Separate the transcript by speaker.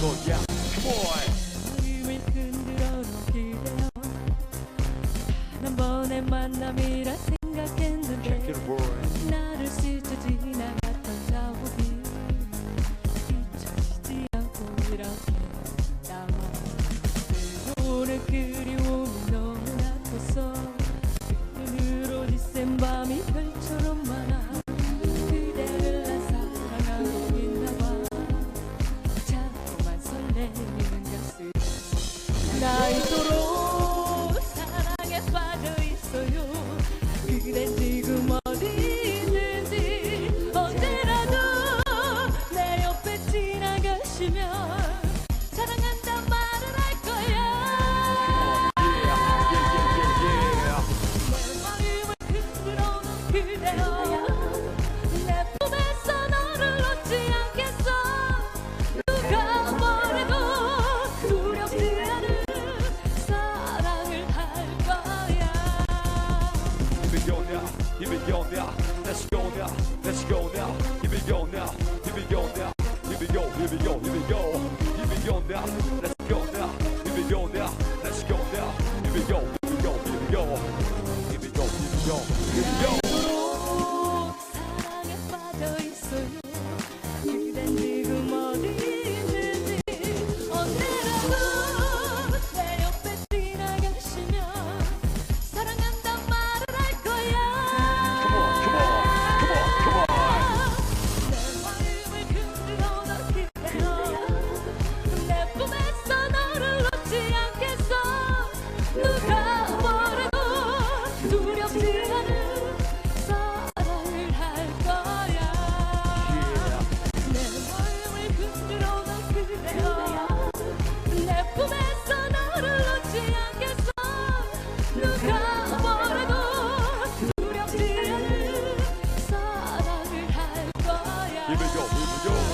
Speaker 1: 거야 boy
Speaker 2: 흔들어 놓기래요 난 번의 만남이라 생각했는데 나를 스쳐 지나갔던 자국이 잊혀지지 않고 이렇게
Speaker 1: here we go now. Let's go now, let's go now. Here we go now, here we go now. Here we go, here we go, here we go. Here we go now.
Speaker 2: Here we go. Here we go.